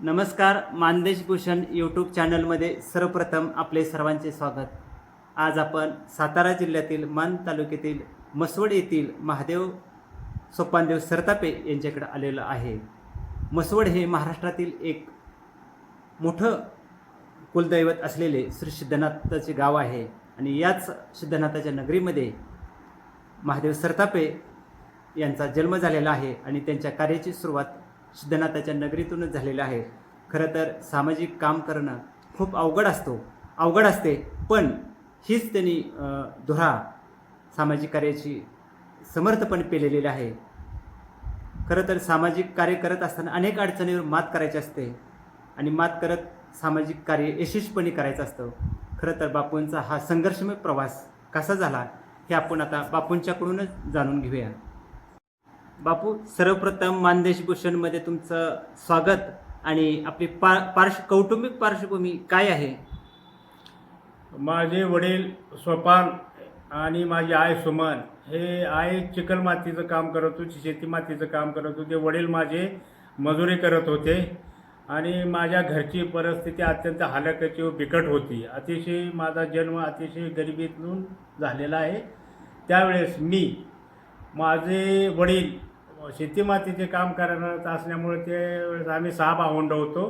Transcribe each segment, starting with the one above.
नमस्कार मानदेश भूषण यूट्यूब चॅनलमध्ये सर्वप्रथम आपले सर्वांचे स्वागत. आज आपण सातारा जिल्ह्यातील मान तालुक्यातील मसवड येथील महादेव सोपानदेव सरतापे यांच्याकडे आलेलं आहे. मसवड हे महाराष्ट्रातील एक मोठं कुलदैवत असलेले श्री सिद्धनाथाचे गाव आहे आणि याच सिद्धनाथाच्या नगरीमध्ये महादेव सरतापे यांचा जन्म झालेला आहे आणि त्यांच्या कार्याची सुरुवात सिद्धनाथाच्या नगरीतूनच झालेलं आहे. खरं तर सामाजिक काम करणं खूप अवघड असतो. अवघड असते पण हीच त्यांनी धुरा सामाजिक कार्याची समर्थपणे पेलेलेली आहे. खरं तर सामाजिक कार्य करत असताना अनेक अडचणीवर मात करायची असते आणि मात करत सामाजिक कार्य यशस्वीपणे करायचं असतं. खरं तर बापूंचा हा संघर्षमय प्रवास कसा झाला हे आपण आता बापूंच्याकडूनच जाणून घेऊया. बापू सर्वप्रथम मानदेश भूषणमध्ये तुमचं स्वागत आणि आपली पा पार्श कौटुंबिक पार्श्वभूमी काय आहे? माझे वडील स्वपान आणि माझी आई सुमन हे आई चिकलमातीचं काम करत होती शेती मातीचं काम करत होते. वडील माझे मजुरी करत होते आणि माझ्या घरची परिस्थिती अत्यंत हालकाची व बिकट होती. अतिशय माझा जन्म अतिशय गरिबीतून झालेला आहे. त्यावेळेस मी माझे वडील शेती मातीचे काम करत असल्यामुळे ते आम्ही सहा भावंड होतो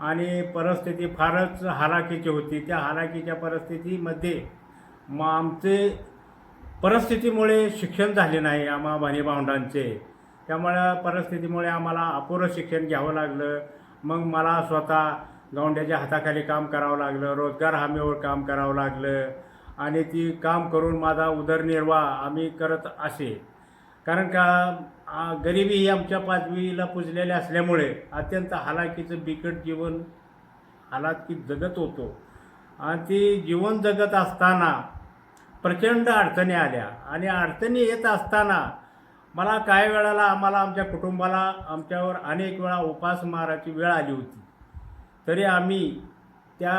आणि परिस्थिती फारच हालाकीची होती. त्या हालाकीच्या परिस्थितीमध्ये मग आमचे परिस्थितीमुळे शिक्षण झाले नाही आम्हा भाणी भावंडांचे. त्यामुळं परिस्थितीमुळे आम्हाला अपुरं शिक्षण घ्यावं लागलं. मग मला स्वतः गौंड्याच्या हाताखाली काम करावं लागलं. रोजगार हमीवर काम करावं लागलं. आणि ती काम करून माझा उदरनिर्वाह आम्ही करत असे. कारण का गरिबी ही आमच्या पाचवीला पुजलेली असल्यामुळे अत्यंत हालाकीचं बिकट जीवन हालाकी जगत होतो. आणि ती जीवन जगत असताना प्रचंड अडचणी आल्या. आणि अडचणी येत असताना मला काही वेळाला आम्हाला आमच्या कुटुंबाला आमच्यावर अनेक वेळा उपास मारायची वेळ आली होती. तरी आम्ही त्या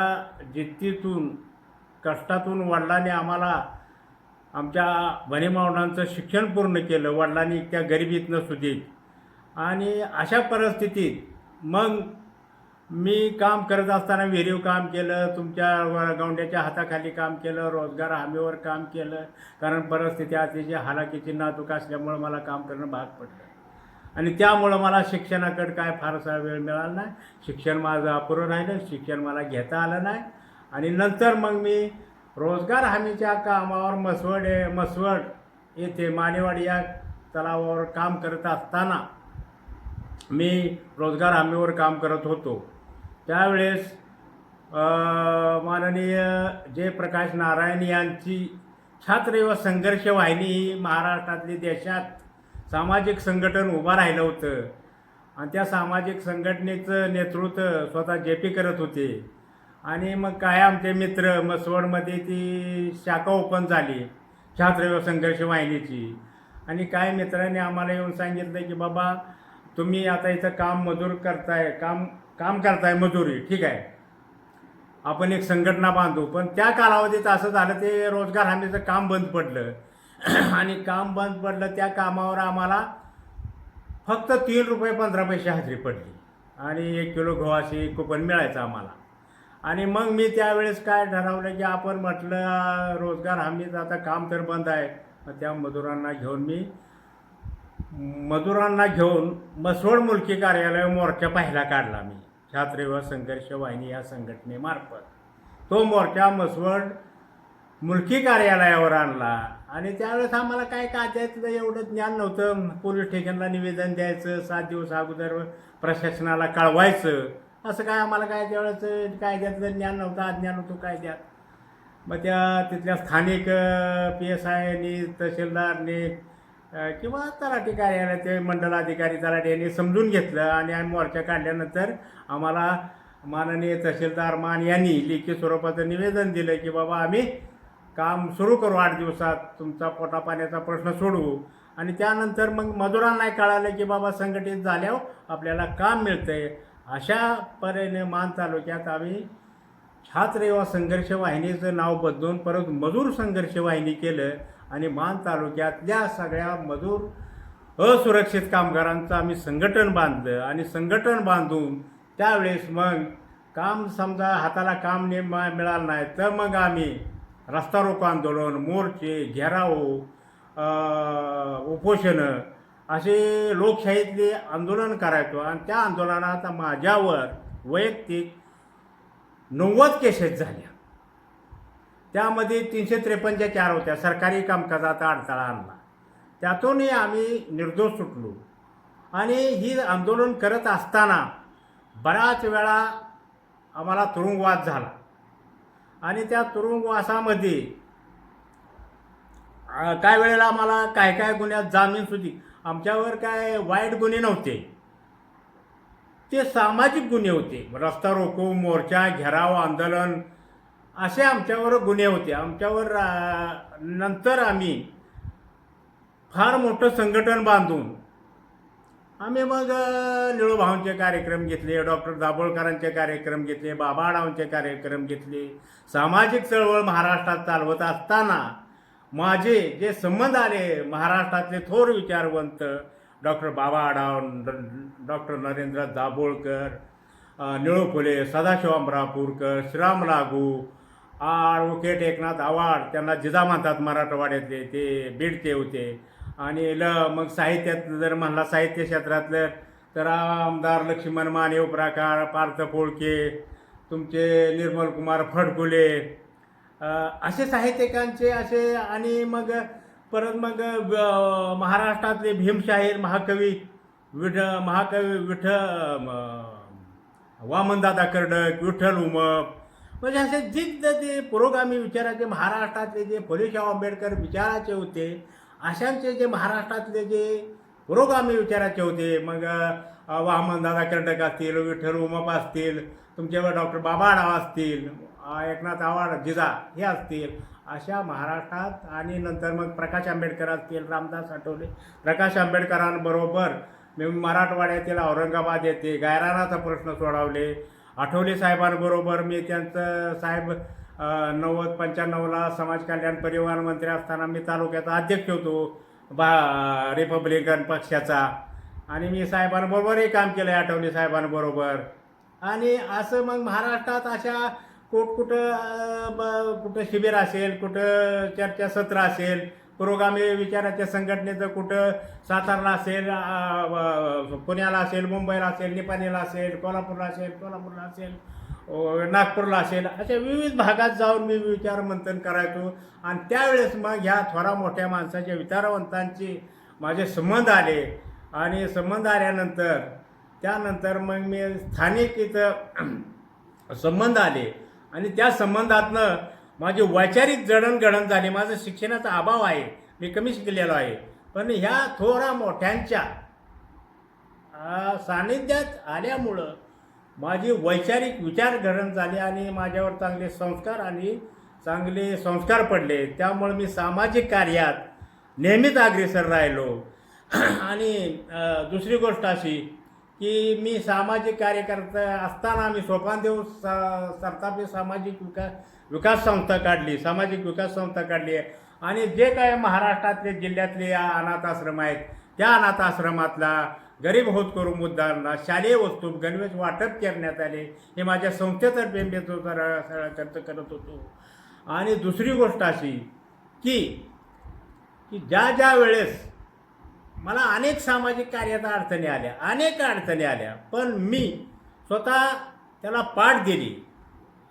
जिद्दीतून कष्टातून वडिलांनी आम्हाला आमच्या बनेमावडांचं शिक्षण पूर्ण केलं वडिलांनी त्या गरिबीतनं सुधीत. आणि अशा परिस्थितीत मग मी काम करत असताना विहिरीव काम केलं तुमच्या व- गौंड्याच्या हाताखाली काम केलं रोजगार हमीवर काम केलं. कारण परिस्थिती अतिशय हालाकीची नाजूक असल्यामुळं मला काम करणं भाग पडलं. आणि त्यामुळं मला शिक्षणाकडे काय फारसा वेळ मिळाला नाही. शिक्षण माझं अपुरं राहिलं शिक्षण मला घेता आलं नाही. आणि नंतर मग मी रोजगार हमीच्या कामावर मसवड मसवड येथे मानेवाडी या तलावावर काम करत असताना मी रोजगार हमीवर काम करत होतो. त्यावेळेस माननीय जयप्रकाश नारायण यांची छात्र व संघर्ष वाहिनी ही महाराष्ट्रातली देशात सामाजिक संघटन उभं राहिलं होतं. आणि त्या सामाजिक संघटनेचं नेतृत्व स्वतः जे पी करत होते. आणि मग काय आमचे मित्र मसवडमध्ये ती शाखा ओपन झाली छात्र संघर्ष वाहिनीची. आणि काही मित्रांनी आम्हाला येऊन सांगितलं की बाबा तुम्ही आता इथं काम मजूर करताय काम काम करताय मजुरी ठीक आहे. आपण एक संघटना बांधू पण त्या कालावधीत असं झालं ते रोजगार हमीचं काम बंद पडलं. आणि काम बंद पडलं त्या कामावर आम्हाला फक्त तीन रुपये पंधरा पैसे हजेरी पडली. आणि एक किलो गव्हाशी कुपन मिळायचं आम्हाला. आणि मग मी त्यावेळेस काय ठरवलं की आपण म्हटलं रोजगार हमीच आता काम तर बंद आहे. मग त्या मजुरांना घेऊन मी मजुरांना घेऊन मसवड मुलकी कार्यालय मोर्चा पाहिला काढला मी. छात्र संघर्ष वाहिनी या संघटनेमार्फत. तो मोर्चा मसवड मुलकी कार्यालयावर आणला. आणि त्यावेळेस आम्हाला काय कायद्यातलं एवढं ज्ञान नव्हतं. पोलीस स्टेशनला निवेदन द्यायचं सात दिवस अगोदर प्रशासनाला कळवायचं. असं काय आम्हाला काय त्यावेळेस कायद्यातलं ज्ञान नव्हतं अज्ञान होतं कायद्यात मग त्या तिथल्या स्थानिक पी एस आयनी तहसीलदारने किंवा तलाठी कार्यालयाचे मंडलाधिकारी तलाठी यांनी समजून घेतलं आणि आम्ही मोर्चा काढल्यानंतर आम्हाला माननीय तहसीलदार मान यांनी लेखी स्वरूपाचं निवेदन दिलं की बाबा आम्ही काम सुरू करू आठ दिवसात. तुमचा पोटापाण्याचा प्रश्न सोडवू. आणि त्यानंतर मग मजुरांना कळालं की बाबा संघटित झाल्यावर आपल्याला काम मिळतं आहे अशा परीने मान तालुक्यात आम्ही छात्र युवा संघर्ष वाहिनीचं नाव बदलून परत मजूर संघर्ष वाहिनी केलं आणि मान तालुक्यातल्या सगळ्या मजूर असुरक्षित कामगारांचं आम्ही संघटन बांधलं आणि संघटन बांधून त्यावेळेस मग काम समजा हाताला काम ने मिळालं नाही तर मग आम्ही रस्ता रोको आंदोलन मोर्चे घेराव उपोषणं असे लोकशाहीतले आंदोलन करायचो. आणि त्या आंदोलनात माझ्यावर वैयक्तिक नव्वद केसेस झाल्या. त्यामध्ये तीनशे त्रेपन्नच्या चार होत्या. सरकारी कामकाजाचा अडथळा आणला. त्यातूनही आम्ही निर्दोष सुटलो. आणि ही आंदोलन करत असताना बऱ्याच वेळा आम्हाला तुरुंगवास झाला. आणि त्या तुरुंगवासामध्ये काय वेळेला आम्हाला काय काय गुन्ह्यात जामीन आमच्यावर काय वाईट गुन्हे नव्हते. ते सामाजिक गुन्हे होते. रस्ता रोको मोर्चा घेराव आंदोलन असे आमच्यावर गुन्हे होते. आमच्यावर नंतर आम्ही फार मोठं संघटन बांधून आम्ही मग निळूभाऊंचे कार्यक्रम घेतले डॉक्टर दाभोळकरांचे कार्यक्रम घेतले बाबा कार्यक्रम घेतले. सामाजिक चळवळ महाराष्ट्रात चालवत असताना माझे जे संबंध आले महाराष्ट्रातले थोर विचारवंत डॉक्टर बाबा आडाव डॉक्टर नरेंद्र दाभोळकर अ, निळू फुले सदाशिव अमरापूरकर श्रीराम लागू ॲडव्होकेट एकनाथ आवाड त्यांना जिजा म्हणतात मराठवाड्यातले ते बीडचे होते. आणि ल मग साहित्यात जर म्हणला साहित्य क्षेत्रातलं तर आमदार लक्ष्मण माने उपराकार पार्थ फोळके तुमचे निर्मल कुमार फडकुले असे साहित्यिकांचे असे आणि मग परत मग महाराष्ट्रातले भीमशाहीर महाकवी विठ महाकवी विठ वामनदादा कर्डक विठ्ठल उमप म्हणजे असे जिद्द ते पुरोगामी विचाराचे महाराष्ट्रातले जे फुलेशाह आंबेडकर विचाराचे होते अशांचे जे महाराष्ट्रातले जे पुरोगामी विचाराचे होते मग वामनदादा कर्डक असतील विठ्ठल उमप असतील तुमच्यावर डॉक्टर बाबा असतील एकनाथ आवाड जिजा हे असतील. अशा महाराष्ट्रात आणि नंतर मग प्रकाश आंबेडकर असतील रामदास आठवले. प्रकाश आंबेडकरांबरोबर मी मराठवाड्यातील औरंगाबाद येथे गायरानाचा प्रश्न सोडवले. आठवले साहेबांबरोबर मी त्यांचं साहेब नव्वद पंच्याण्णवला समाज कल्याण परिवहन मंत्री असताना मी तालुक्याचा अध्यक्ष होतो बा रिपब्लिकन पक्षाचा. आणि मी साहेबांबरोबरही काम केलं आहे आठवले साहेबांबरोबर. आणि असं मग महाराष्ट्रात अशा कुठ कुठं ब- कुठं शिबिर असेल कुठं चर्चासत्र असेल पुरोगामी विचाराच्या संघटनेचं कुठं सातारला असेल पुण्याला असेल मुंबईला असेल निपाणीला असेल कोल्हापूरला असेल कोल्हापूरला असेल नागपूरला असेल अशा विविध भागात जाऊन मी विचार मंथन करायचो. आणि त्यावेळेस मग ह्या थोडा मोठ्या माणसाच्या विचारवंतांची माझे संबंध आले. आणि संबंध आल्यानंतर त्यानंतर मग मी स्थानिक इथं संबंध आले. आणि त्या संबंधातनं माझी वैचारिक जडणघडण झाली. माझं शिक्षणाचा अभाव आहे. मी कमी शिकलेलो आहे. पण ह्या थोरा मोठ्यांच्या सानिध्यात आल्यामुळं माझी वैचारिक विचारघडण झाली आणि माझ्यावर चांगले संस्कार आणि चांगले संस्कार पडले. त्यामुळे मी सामाजिक कार्यात नेहमीच अग्रेसर राहिलो. आणि दुसरी गोष्ट अशी की मी सामाजिक कार्यकर्ता असताना मी सोपानदेव स सरतापी सामाजिक विकास विकास संस्था काढली सामाजिक विकास संस्था काढली आहे. आणि जे काय महाराष्ट्रातले जिल्ह्यातले अनाथाश्रम अनाथ आश्रम आहेत त्या अनाथ आश्रमातला गरीब होतकरू मुद्दांना शालेय वस्तू गणवेश वाटप करण्यात आले हे माझ्या संस्थेतर्फे मी तो खर्च करत होतो. आणि दुसरी गोष्ट अशी की की ज्या ज्या वेळेस मला अनेक सामाजिक कार्यात अडचणी आल्या अनेक अडचणी आल्या पण मी स्वतः त्याला पाठ दिली.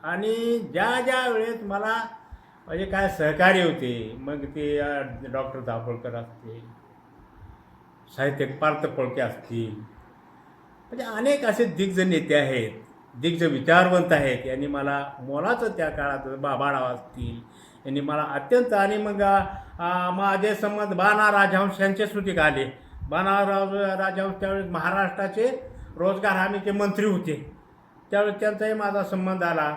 आणि ज्या ज्या वेळेस मला म्हणजे काय सहकार्य होते मग ते डॉक्टर दाभोळकर असतील साहित्यिक पार्थ फोळके असतील म्हणजे अनेक असे दिग्ज नेते आहेत दिग्ज विचारवंत आहेत. यांनी मला मोलाचं त्या काळात बाबाडाव असतील यांनी मला अत्यंत आणि मग माझे संबंध बाणा राजहंस यांचे सुद्धा आले बाणा राज राजहंस त्यावेळेस महाराष्ट्राचे रोजगार हमीचे मंत्री होते. त्यावेळेस त्यांचाही माझा संबंध आला.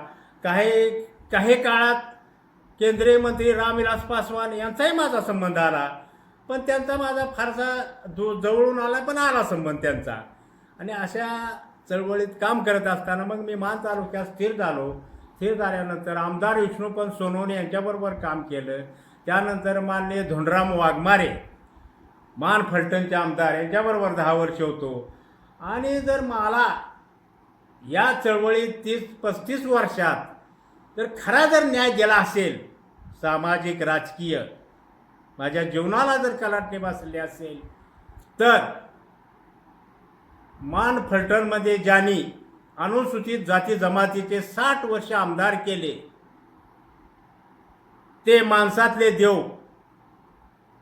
काही काही काळात केंद्रीय मंत्री रामविलास पासवान यांचाही माझा संबंध आला. पण त्यांचा माझा फारसा दू जवळून आला पण आला संबंध त्यांचा. आणि अशा चळवळीत काम करत असताना मग मी मान तालुक्यात स्थिर झालो. हे झाल्यानंतर आमदार विष्णुपंत सोनवणे यांच्याबरोबर काम केलं. त्यानंतर माननीय धोंडराम वाघमारे मान फलटणचे आमदार यांच्याबरोबर दहा वर्ष होतो. आणि जर मला या चळवळीत तीस पस्तीस वर्षात जर खरा जर न्याय गेला असेल सामाजिक राजकीय माझ्या जीवनाला जर कलाटणी बसली असेल तर मान फलटणमध्ये ज्यांनी अनुसूचित जाती जमातीचे साठ वर्ष आमदार केले. ते माणसातले देव.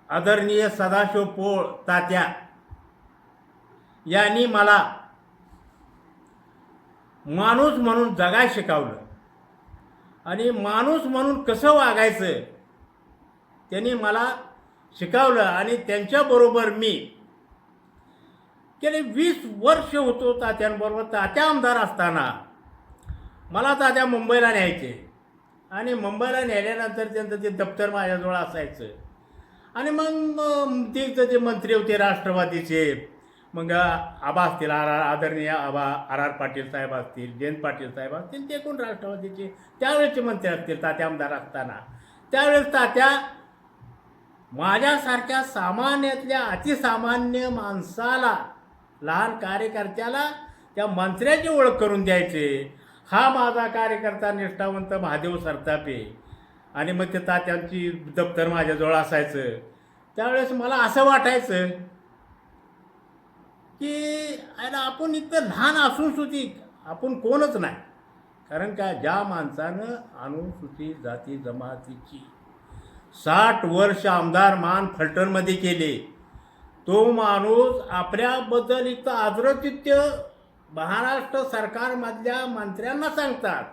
आदरणीय सदाशिव पोळ तात्या. यांनी मला माणूस म्हणून जगाय शिकवलं. आणि माणूस म्हणून कसं वागायचं? त्यांनी मला शिकवलं आणि त्यांच्याबरोबर मी गेले वीस वर्ष होतो तात्यांबरोबर तात्या आमदार असताना. मला तात्या मुंबईला न्यायचे. आणि मुंबईला नेल्यानंतर त्यांचं ते दप्तर माझ्याजवळ असायचं. आणि मग ते तर ते मंत्री होते राष्ट्रवादीचे मग आबा असतील आर आर आदरणीय आबा आर आर पाटील साहेब असतील जयंत पाटील साहेब असतील ते कोण राष्ट्रवादीचे? त्यावेळेचे मंत्री असतील तात्या आमदार असताना. त्यावेळेस तात्या माझ्यासारख्या सामान्यातल्या अतिसामान्य माणसाला लहान कार्यकर्त्याला त्या मंत्र्याची ओळख करून द्यायचे. हा माझा कार्यकर्ता निष्ठावंत महादेव सरतापे. आणि मग ते तात्यांची दप्तर माझ्याजवळ असायचं. त्यावेळेस मला असं वाटायचं की आयला आपण इतकं लहान असून सुद्धा आपण कोणच नाही. कारण का ज्या माणसानं अनुसूचित जाती जमातीची साठ वर्ष आमदार मान फलटणमध्ये केले तो माणूस आपल्याबद्दल इतकं आदरचित्य महाराष्ट्र सरकारमधल्या मंत्र्यांना सांगतात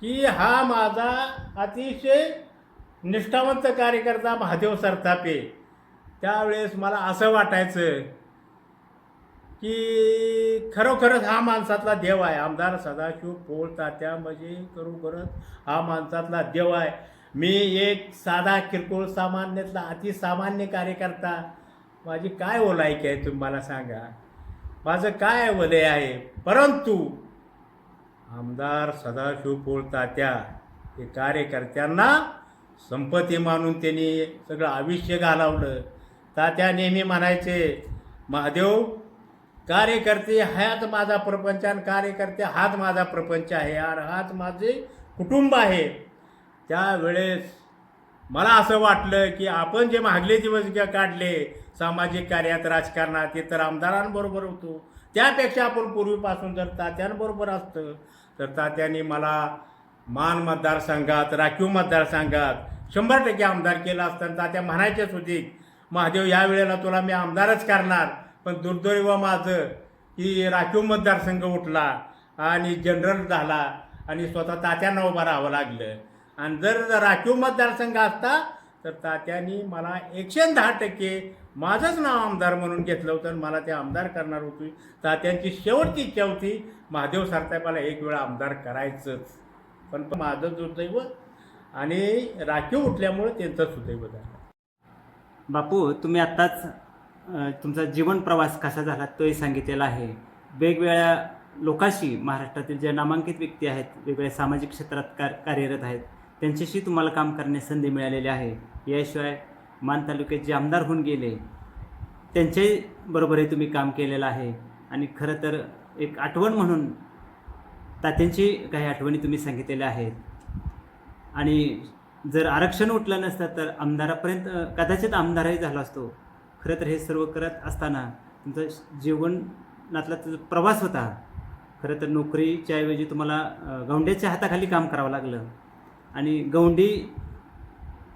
की हा माझा अतिशय निष्ठावंत कार्यकर्ता महादेव सरतापे. त्यावेळेस मला असं वाटायचं की खरोखरच हा माणसातला देव आहे. आमदार सदाशिव पोळ तात्या म्हणजे खरोखरच हा माणसातला देव आहे. मी एक साधा किरकोळ सामान्यातला अतिसामान्य कार्यकर्ता. माझी काय ओलायकी आहे तुम्ही मला सांगा? माझं काय वलय आहे? परंतु आमदार सदाशिव पोळ तात्या हे कार्यकर्त्यांना संपत्ती मानून त्यांनी सगळं आयुष्य घालवलं. तात्या नेहमी म्हणायचे महादेव कार्यकर्ते हाच माझा प्रपंच आणि कार्यकर्ते हाच माझा प्रपंच आहे आणि हाच माझे कुटुंब आहे. त्यावेळेस मला असं वाटलं की आपण जे मागले दिवस काढले सामाजिक कार्यात राजकारणात इतर तर आमदारांबरोबर होतो. त्यापेक्षा आपण पूर्वीपासून जर तात्यांबरोबर असतं तर तात्यांनी मला मान मतदारसंघात राखीव मतदारसंघात शंभर टक्के आमदार केला असताना तात्या म्हणायचेच होते महादेव या वेळेला तुला मी आमदारच करणार. पण दुर्दैव माझं की राखीव मतदारसंघ उठला आणि जनरल झाला आणि स्वतः तात्यांना उभं राहावं लागलं. आणि जर राखीव मतदारसंघ असता तर तात्यांनी मला एकशे दहा टक्के माझंच नाव आमदार म्हणून घेतलं होतं आणि मला ते आमदार करणार होती. तात्यांची शेवटची इच्छा होती महादेव सरसाहेबाला एक वेळा आमदार करायचंच. पण माझं दुर्दैव आणि राखीव उठल्यामुळे त्यांचं सुदैव झालं. बापू तुम्ही आत्ताच तुमचा जीवन प्रवास कसा झाला तोही सांगितलेला आहे. वेगवेगळ्या लोकांशी महाराष्ट्रातील ज्या नामांकित व्यक्ती आहेत वेगवेगळ्या सामाजिक क्षेत्रात कार कार्यरत आहेत त्यांच्याशी तुम्हाला काम करण्यास संधी मिळालेली आहे. याशिवाय मान तालुक्यात जे आमदार होऊन गेले त्यांच्याही बरोबरही तुम्ही काम केलेलं आहे. आणि खरं तर एक आठवण म्हणून तात्यांची काही आठवणी तुम्ही सांगितलेल्या आहेत. आणि जर आरक्षण उठलं नसतं तर आमदारापर्यंत कदाचित आमदारही झाला असतो. खरं तर हे सर्व करत असताना तुमचं जीवनातला तुझा प्रवास होता खरं तर नोकरीच्या ऐवजी तुम्हाला गवंड्याच्या गौंड्याच्या हाताखाली काम करावं लागलं. आणि गौंडी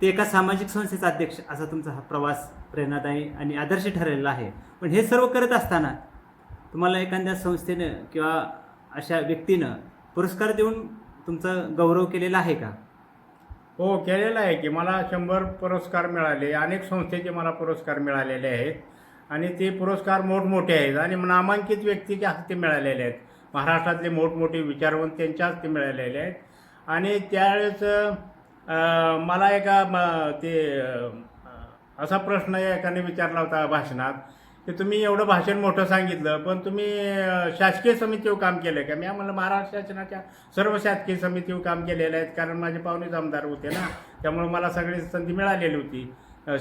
ते एका सामाजिक संस्थेचा अध्यक्ष असा तुमचा हा प्रवास प्रेरणादायी आणि आदर्श ठरलेला आहे. पण हे सर्व करत असताना तुम्हाला एखाद्या संस्थेनं किंवा अशा व्यक्तीनं पुरस्कार देऊन तुमचा गौरव केलेला आहे का? हो केलेलं आहे की मला शंभर पुरस्कार मिळाले अनेक संस्थेचे मला पुरस्कार मिळालेले आहेत. आणि ते पुरस्कार मोठमोठे आहेत आणि नामांकित व्यक्तीच्या हस्ते मिळालेले आहेत. महाराष्ट्रातले मोठमोठे विचारवंत त्यांच्या हस्ते मिळालेले आहेत. आणि त्यावेळेस मला एका म- ते असा प्रश्न एकाने विचारला होता भाषणात की तुम्ही एवढं भाषण मोठं सांगितलं पण तुम्ही शासकीय समितीवर काम केलं का? मी आम्हाला महाराष्ट्र शासनाच्या सर्व शासकीय समितीवर काम केलेलं आहेत कारण माझे पाहुणेच आमदार होते ना त्यामुळे मला सगळी संधी मिळालेली होती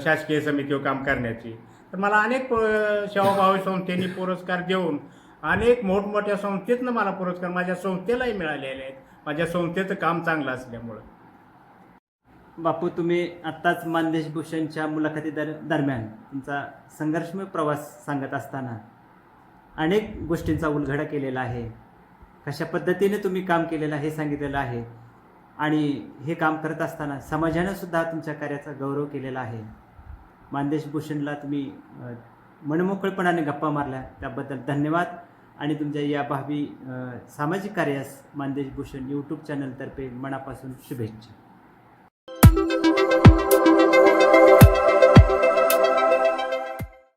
शासकीय समितीवर काम करण्याची. तर मला अनेक प- सेवाभावी संस्थेने पुरस्कार देऊन अनेक मोठमोठ्या संस्थेतनं मला पुरस्कार माझ्या संस्थेलाही मिळालेले आहेत. माझ्या संस्थेचं काम चांगलं असल्यामुळं. बापू तुम्ही आत्ताच मानदेश भूषणच्या मुलाखती दर दरम्यान तुमचा संघर्षमय प्रवास सांगत असताना अनेक गोष्टींचा उलघडा केलेला आहे. कशा पद्धतीने तुम्ही काम केलेलं हे सांगितलेलं आहे आणि हे काम करत असताना समाजानं सुद्धा तुमच्या कार्याचा गौरव केलेला आहे. मानदेश भूषणला तुम्ही मनमोकळपणाने मनमोकळेपणाने गप्पा मारल्या. त्याबद्दल धन्यवाद. आणि तुमच्या या भावी सामाजिक कार्यास मानदेश भूषण यूट्यूब चॅनलतर्फे मनापासून शुभेच्छा.